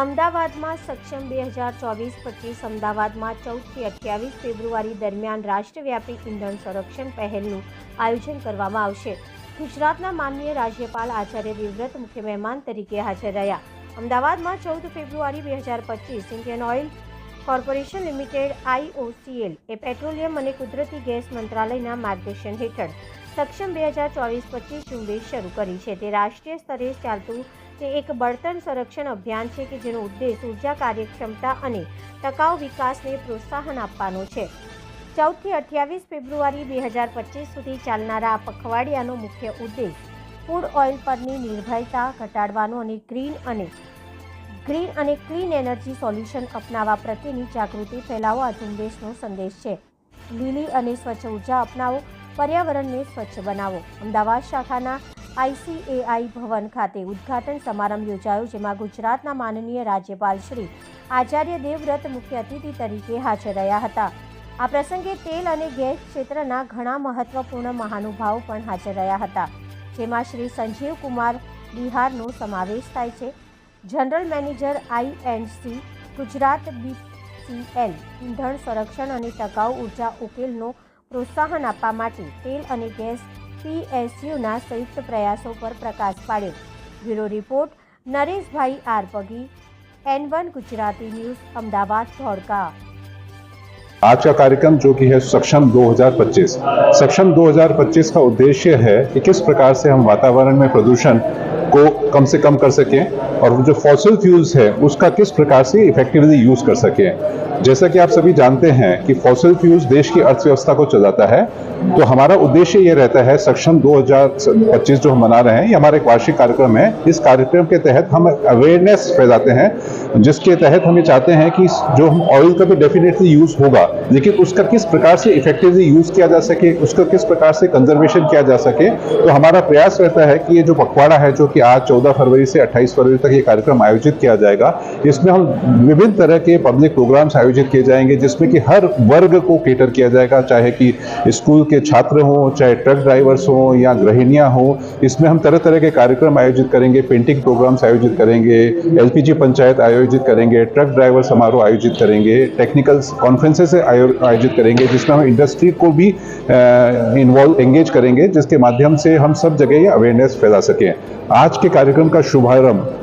અમદાવાદમાં સક્ષમ બે હજાર ચોવીસ, પચીસ અમદાવાદમાં ચૌદથી અઠ્યાવીસ ફેબ્રુઆરી દરમિયાન રાષ્ટ્રવ્યાપી ઇંધણ સંરક્ષણ પહેલનું આયોજન કરવામાં આવશે. ગુજરાતના માનનીય રાજ્યપાલ આચાર્ય દેવવ્રત મુખ્ય મહેમાન તરીકે હાજર રહ્યા. અમદાવાદમાં ચૌદ ફેબ્રુઆરી બે હજાર પચીસ Indian Oil Corporation Limited IOCL એ પેટ્રોલિયમ અને કુદરતી ગેસ મંત્રાલયના માર્ગદર્શન હેઠળ સક્ષમ બે હજાર ચોવીસ, પચીસ ઝુંબેશ શરૂ કરી છે. તે રાષ્ટ્રીય સ્તરે ચાલતું તે એક બળતણ સંરક્ષણ અભિયાન છે કે જેનો ઉદ્દેશ ઊર્જા કાર્યક્ષમતા અને ટકાઉ વિકાસને પ્રોત્સાહન આપવાનો છે. ચૌદથી અઠ્યાવીસ ફેબ્રુઆરી બે હજાર પચીસ સુધી ચાલનારા આ પખવાડિયાનો મુખ્ય ઉદ્દેશ ફૂડ ઓઇલ પરની નિર્ભરતા ઘટાડવાનો અને ગ્રીન અને ગ્રીન અને ક્લીન એનર્જી સોલ્યુશન અપનાવવા પ્રત્યેની જાગૃતિ ફેલાવો આ ઝુંબેશનો સંદેશ છે. લીલી અને સ્વચ્છ ઊર્જા અપનાવો, પર્યાવરણને સ્વચ્છ બનાવો. અમદાવાદ શાખાના આઈસીએઆઈ ભવન ખાતે ઉદ્ઘાટન સમારંભ યોજાયો, જેમાં ગુજરાતના માનનીય રાજ્યપાલ શ્રી આચાર્ય દેવવ્રત મુખ્ય અતિથિ તરીકે હાજર રહ્યા હતા. આ પ્રસંગે તેલ અને ગેસ ક્ષેત્રના ઘણા મહત્વપૂર્ણ મહાનુભાવો પણ હાજર રહ્યા હતા, જેમાં શ્રી સંજીવ કુમાર બિહારનો સમાવેશ થાય છે. General manager INC Gujarat BCL ઇંધણ સંરક્ષણ અને ટકાઉ ઊર્જા ઉકેલનો પ્રોત્સાહન આપવા માટે તેલ અને ગેસ પીએસયુના સંયુક્ત પ્રયાસો પર પ્રકાશ પાડ્યો bureau report Nareshbhai R Pagi N one Gujarati news Ahmedabad Dholka आज का कार्यक्रम जो कि है सक्षम 2025 सक्षम 2025 का उद्देश्य है कि किस प्रकार से हम वातावरण में प्रदूषण को कम से कम कर सकें और जो फॉसिल फ्यूल्स है, उसका किस प्रकार से इफेक्टिवली यूज़ कर सकें। जैसा कि आप सभी जानते हैं कि फॉसिल फ्यूल्स देश की अर्थव्यवस्था को चलाता है तो हमारा उद्देश्य ये रहता है सक्षम 2025 जो हम मना रहे हैं, ये हमारा एक वार्षिक कार्यक्रम है। इस कार्यक्रम के तहत हम अवेयरनेस फैलाते हैं, जिसके तहत हम ये चाहते हैं कि जो हम ऑयल का तो डेफिनेटली यूज़ होगा, लेकिन उसका किस प्रकार से इफेक्टिवली यूज़ किया जा सके, उसका किस प्रकार से कंजर्वेशन किया जा सके तो हमारा प्रयास रहता है कि ये जो पखवाड़ा है, जो कि आज 14 फरवरी से 28 फरवरी तक ये कार्यक्रम आयोजित किया जाएगा। इसमें हम विभिन्न तरह के पब्लिक प्रोग्राम्स आयोजित किए जाएँगे, जिसमें कि हर वर्ग को केटर किया जाएगा, चाहे कि स्कूल के छात्र हों, चाहे ट्रक ड्राइवर्स हों या गृहिणियाँ हों। इसमें हम तरह तरह के कार्यक्रम आयोजित करेंगे पेंटिंग प्रोग्राम्स आयोजित करेंगे, एलपीजी पंचायत आयोजित करेंगे ट्रक ड्राइवर समारोह आयोजित करेंगे टेक्निकल कॉन्फ्रेंसेस आयोजित करेंगे, जिसमें हम इंडस्ट्री को भी इन्वॉल्व एंगेज करेंगे, जिसके माध्यम से हम सब जगह ये अवेयरनेस फैला सकें। आज के कार्यक्रम का शुभारंभ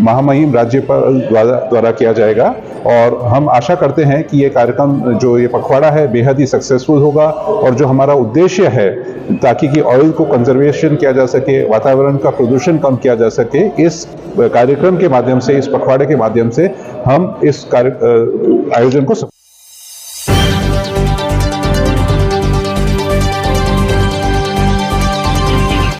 महामहिम राज्यपाल द्वारा किया जाएगा। और हम आशा करते हैं कि ये कार्यक्रम, जो ये पखवाड़ा है, बेहद ही सक्सेसफुल होगा। और जो हमारा उद्देश्य है, ताकि कि ऑयल को कंजर्वेशन किया जा सके, वातावरण का प्रदूषण कम किया जा सके, इस कार्यक्रम के माध्यम से, इस पखवाड़े के माध्यम से हम इस कार्य आयोजन को